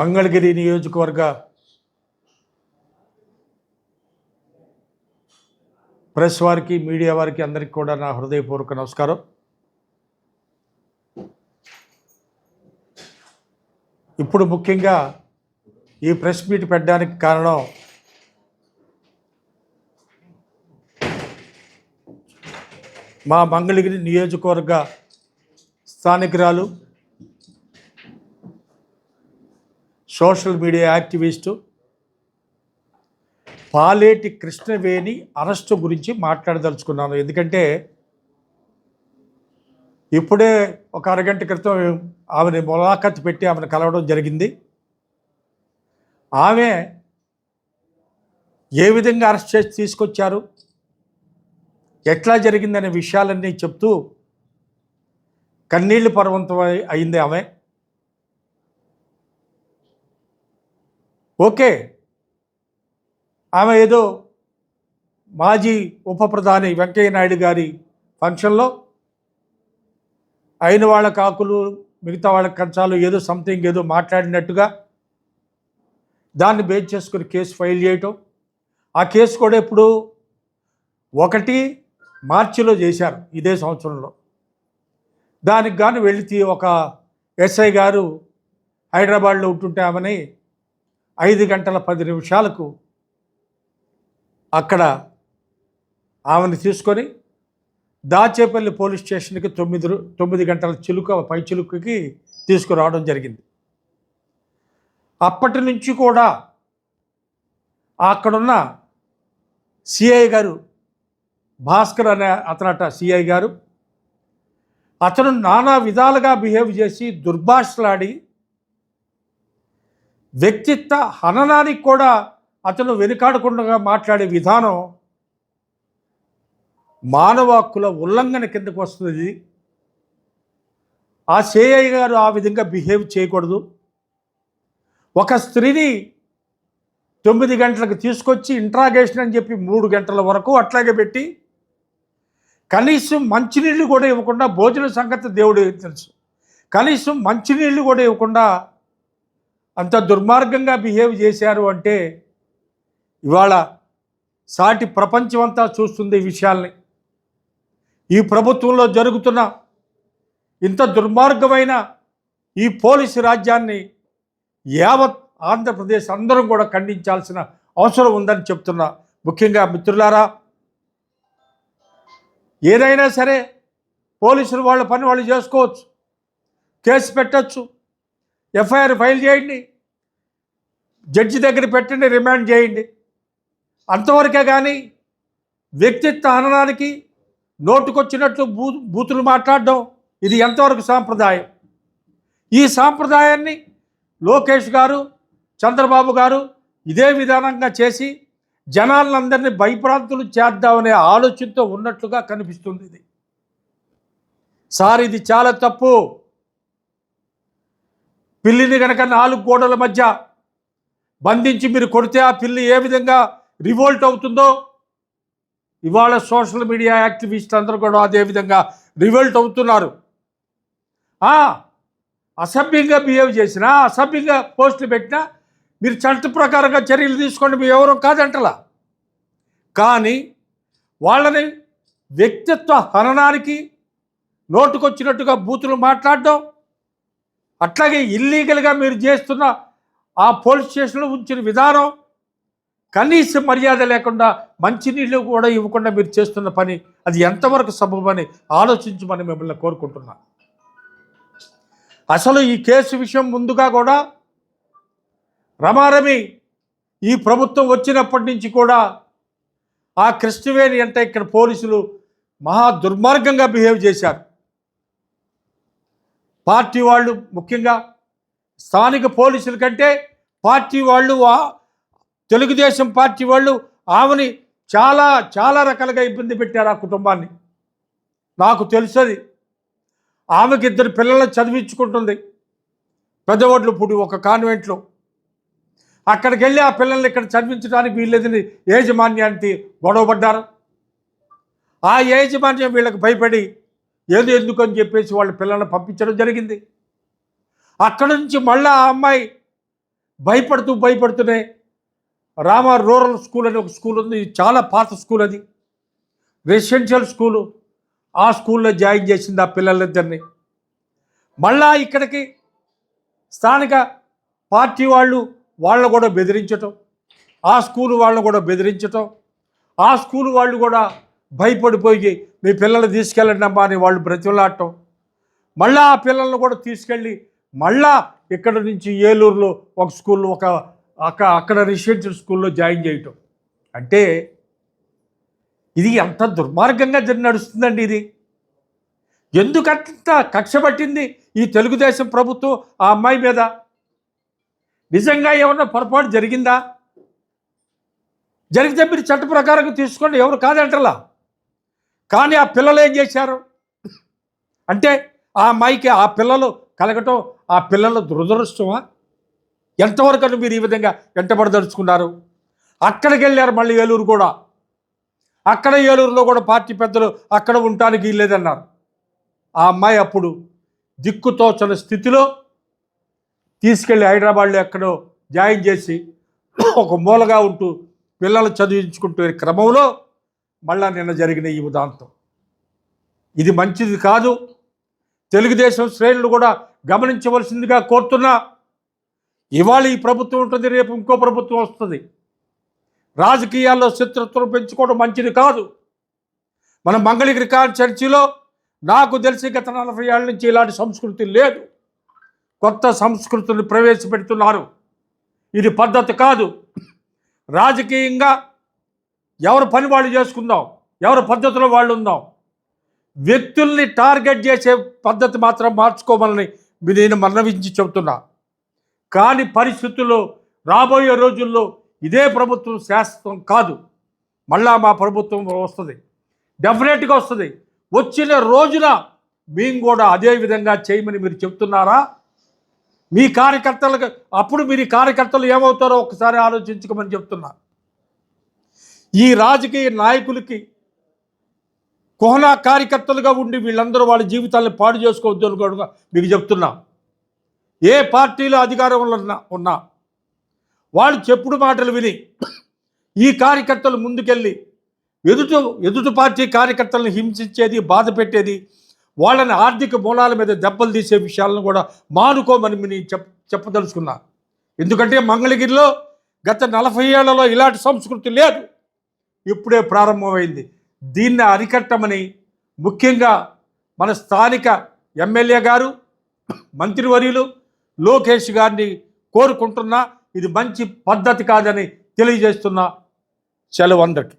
మంగళగిరి నియోజకవర్గ ప్రెస్ వారికి మీడియా వారికి అందరికీ కూడా నా హృదయపూర్వక నమస్కారం. ఇప్పుడు ముఖ్యంగా ఈ ప్రెస్ మీట్ పెట్టడానికి కారణం మా మంగళగిరి నియోజకవర్గ స్థానికురాలు social media activist Paleti Krishnaveni arrest గురించి మాట్లాడదలుచుకున్నాను. ఎందుకంటే ఇప్పుడే ఒక అరగంట క్రితం ఆమెని ములాఖత్ పెట్టి ఆమెను కలవడం జరిగింది. ఆమె ఏ విధంగా అరెస్ట్ చేసి తీసుకొచ్చారు? ఎట్లా జరిగిందనే విషయాలన్నీ చెప్తూ కన్నీళ్ళు పర్వంతం అయింది ఆమె. ఓకే. ఆమె ఏదో మాజీ ఉప ప్రధాని వెంకయ్య నాయుడు గారి ఫంక్షన్లో అయిన వాళ్ళ కాకులు మిగతా వాళ్ళ కంచాలు ఏదో సంథింగ్ ఏదో మాట్లాడినట్టుగా దాన్ని బేస్ చేసుకుని కేసు ఫైల్ చేయటం. ఆ కేసు కూడా ఇప్పుడు ఒకటి మార్చిలో చేశారు ఇదే సంవత్సరంలో. దానికి గాను వెళితే ఒక ఎస్ఐ గారు హైదరాబాద్లో ఉంటుంటే ఆమెని ఐదు గంటల పది నిమిషాలకు అక్కడ ఆమెను తీసుకొని దాచేపల్లి పోలీస్ స్టేషన్కి తొమ్మిది తొమ్మిది గంటల చిలుక పై చిలుకకి తీసుకురావడం జరిగింది. అప్పటి నుంచి కూడా అక్కడున్న సిఐ గారు భాస్కర్ అనే అతనట సిఐ గారు అతను నానా విధాలుగా బిహేవ్ చేసి దుర్భాషలాడి వ్యక్తిత్వ హననానికి కూడా అతను వెనుకాడకుండా మాట్లాడే విధానం మానవ హక్కుల ఉల్లంఘన కిందకు వస్తుంది ఆ సిఐ గారు ఆ విధంగా బిహేవ్ చేయకూడదు. ఒక స్త్రీని తొమ్మిది గంటలకు తీసుకొచ్చి ఇంట్రాగేషన్ అని చెప్పి మూడు గంటల వరకు అట్లాగే పెట్టి కనీసం మంచినీళ్ళు కూడా ఇవ్వకుండా భోజన సంగతి దేవుడు తెలుసు. కనీసం మంచినీళ్ళు కూడా ఇవ్వకుండా అంత దుర్మార్గంగా బిహేవ్ చేశారు అంటే ఇవాళ సాటి ప్రపంచం అంతా చూస్తుంది ఈ విషయాల్ని. ఈ ప్రభుత్వంలో జరుగుతున్న ఇంత దుర్మార్గమైన ఈ పోలీసు రాజ్యాన్ని యావత్ ఆంధ్రప్రదేశ్ అందరం కూడా ఖండించాల్సిన అవసరం ఉందని చెప్తున్నా. ముఖ్యంగా మిత్రులారా ఏదైనా సరే పోలీసులు వాళ్ళ పని వాళ్ళు చేసుకోవచ్చు. కేసు పెట్టచ్చు. ఎఫ్ఐఆర్ ఫైల్ చేయండి. జడ్జి దగ్గర పెట్టండి రిమాండ్ చేయండి. అంతవరకే కానీ వ్యక్తిత్వ హననానికి నోటుకొచ్చినట్లు బూ బూతులు మాట్లాడడం ఇది ఎంతవరకు సాంప్రదాయం? ఈ సాంప్రదాయాన్ని లోకేష్ గారు చంద్రబాబు గారు ఇదే విధానంగా చేసి జనాలందరినీ భయప్రాంతులు చేద్దామనే ఆలోచనతో ఉన్నట్లుగా కనిపిస్తుంది ఇది. సార్ ఇది చాలా తప్పు. పిల్లిని గనక నాలుగు గోడల మధ్య బంధించి మీరు కొడితే ఆ పిల్లి ఏ విధంగా రివోల్ట్ అవుతుందో ఇవాళ సోషల్ మీడియా యాక్టివిస్ట్ అందరూ కూడా అదే విధంగా రివోల్ట్ అవుతున్నారు. అసభ్యంగా బిహేవ్ చేసినా అసభ్యంగా పోస్టులు పెట్టినా మీరు చట్ట ప్రకారంగా చర్యలు తీసుకోండి మీ ఎవరో కాదంటలా. కానీ వాళ్ళని వ్యక్తిత్వ హననానికి నోటుకొచ్చినట్టుగా బూతులు మాట్లాడడం అట్లాగే ఇల్లీగల్గా మీరు చేస్తున్న ఆ పోలీస్ స్టేషన్లో ఉంచిన విధానం కనీస మర్యాద లేకుండా మంచినీళ్ళు కూడా ఇవ్వకుండా మీరు చేస్తున్న పని అది ఎంతవరకు సబబని ఆలోచించమని మిమ్మల్ని కోరుకుంటున్నా. అసలు ఈ కేసు విషయం ముందుగా కూడా రమారమి ఈ ప్రభుత్వం వచ్చినప్పటి నుంచి కూడా ఆ కృష్ణవేణి అంటే ఇక్కడ పోలీసులు మహా దుర్మార్గంగా బిహేవ్ చేశారు. పార్టీ వాళ్ళు ముఖ్యంగా స్థానిక పోలీసుల కంటే పార్టీ వాళ్ళు తెలుగుదేశం పార్టీ వాళ్ళు ఆమెని చాలా చాలా రకాలుగా ఇబ్బంది పెట్టారు ఆ కుటుంబాన్ని. నాకు తెలుసది. ఆమెకి ఇద్దరు పిల్లలను చదివించుకుంటుంది. పెద్దవాళ్ళు ఇప్పుడు ఒక కాన్వెంట్లో. అక్కడికి వెళ్ళి ఆ పిల్లల్ని ఇక్కడ చదివించడానికి వీళ్ళేదని యాజమాన్యానికి గొడవపడ్డారు. ఆ యాజమాన్యం వీళ్ళకి భయపడి ఏదో ఎందుకు అని చెప్పేసి వాళ్ళ పిల్లల్ని పంపించడం జరిగింది. అక్కడ నుంచి మళ్ళీ ఆ అమ్మాయి భయపడుతూ భయపడుతూనే రామ రూరల్ స్కూల్ అని ఒక స్కూల్ ఉంది. ఇది చాలా పాత స్కూల్ అది. Residential school. ఆ స్కూల్లో జాయిన్ చేసింది ఆ పిల్లలిద్దరిని. మళ్ళా ఇక్కడికి స్థానిక పార్టీ వాళ్ళు వాళ్ళని కూడా బెదిరించటం ఆ స్కూల్ వాళ్ళని కూడా బెదిరించటం ఆ స్కూల్ వాళ్ళు కూడా భయపడిపోయి మీ పిల్లలు తీసుకెళ్ళండి అమ్మా అని వాళ్ళు బ్రతిమలాడటం మళ్ళా ఆ పిల్లల్ని కూడా తీసుకెళ్ళి మళ్ళా ఇక్కడ నుంచి ఏలూరులో ఒక స్కూల్లో ఒక అక్క అక్కడ రెసిడెన్షియల్ స్కూల్లో జాయిన్ చేయటం. అంటే ఇది ఎంత దుర్మార్గంగా జరి నడుస్తుందండి ఇది. ఎందుకంత కక్ష పట్టింది ఈ తెలుగుదేశం ప్రభుత్వం ఆ అమ్మాయి మీద? నిజంగా ఏమన్నా పొరపాటు జరిగిందా? జరిగితే మీరు చట్ట ప్రకారం తీసుకోండి ఎవరు కాదంటలా? కానీ ఆ పిల్లలు ఏం చేశారు? అంటే ఆ అమ్మాయికి ఆ పిల్లలు కలగటం ఆ పిల్లల దురదృష్టమా? ఎంతవరకు అని మీరు ఈ విధంగా వెంటబడదలుచుకున్నారు? అక్కడికి వెళ్ళారు మళ్ళీ ఏలూరు కూడా. అక్కడ ఏలూరులో కూడా పార్టీ పెద్దలు అక్కడ ఉండటానికి లేదన్నారు ఆ అమ్మాయి అప్పుడు దిక్కుతోచని స్థితిలో తీసుకెళ్ళి హైదరాబాద్లో ఎక్కడో జాయిన్ చేసి ఒక మూలగా ఉంటూ పిల్లలు చదివించుకుంటూ క్రమంలో మళ్ళా నిన్న జరిగిన ఈ ఉదాంతం. ఇది మంచిది కాదు. తెలుగుదేశం శ్రేణులు కూడా గమనించవలసిందిగా కోరుతున్నా. ఇవాళ ఈ ప్రభుత్వం ఉంటుంది రేపు ఇంకో ప్రభుత్వం వస్తుంది. రాజకీయాల్లో శత్రుత్వం పెంచుకోవడం మంచిది కాదు. మన మంగళగిరి కాల్ చర్చిలో నాకు తెలిసి గత నలభై ఏళ్ళ నుంచి ఇలాంటి సంస్కృతి లేదు. కొత్త సంస్కృతిని ప్రవేశపెడుతున్నారు. ఇది పద్ధతి కాదు. రాజకీయంగా ఎవరు పని వాళ్ళు చేసుకుందాం ఎవరి పద్ధతిలో వాళ్ళు ఉందాం. వ్యక్తుల్ని టార్గెట్ చేసే పద్ధతి మాత్రం మార్చుకోవాలని నేను మరణవించి చెబుతున్నా. కాని పరిస్థితుల్లో రాబోయే రోజుల్లో ఇదే ప్రభుత్వం శాశ్వతం కాదు. మళ్ళా మా ప్రభుత్వం వస్తుంది. డెఫినెట్గా వస్తుంది. వచ్చిన రోజున మేము కూడా అదే విధంగా చేయమని మీరు చెప్తున్నారా మీ కార్యకర్తలకు అప్పుడు మీరు కార్యకర్తలు ఏమవుతారో ఒకసారి ఆలోచించుకోమని చెప్తున్నా ఈ రాజకీయ నాయకులకి కోహనా కార్యకర్తలుగా ఉండి వీళ్ళందరూ వాళ్ళ జీవితాలను పాడు చేసుకోవద్దు అని కూడా మీకు చెప్తున్నా. ఏ పార్టీలో అధికారంలో ఉన్నా ఉన్నా వాళ్ళు చెప్పుడు మాటలు విని ఈ కార్యకర్తలు ముందుకెళ్ళి ఎదుటి ఎదుటి పార్టీ కార్యకర్తలను హింసించేది బాధ పెట్టేది వాళ్ళని ఆర్థిక మూలాల మీద దెబ్బలు తీసే విషయాలను కూడా మానుకోమని నేను చెప్ చెప్పదలుచుకున్నా. ఎందుకంటే మంగళగిరిలో గత నలభై ఏళ్ళలో ఇలాంటి సంస్కృతి లేదు. ఇప్పుడే ప్రారంభమైంది. దీన్ని అరికట్టమని ముఖ్యంగా మన స్థానిక ఎమ్మెల్యే గారు మంత్రివర్యులు లోకేష్ గారిని కోరుకుంటున్నా ఇది మంచి పద్ధతి కాదని తెలియజేస్తున్నా. సెలవు అందరికీ.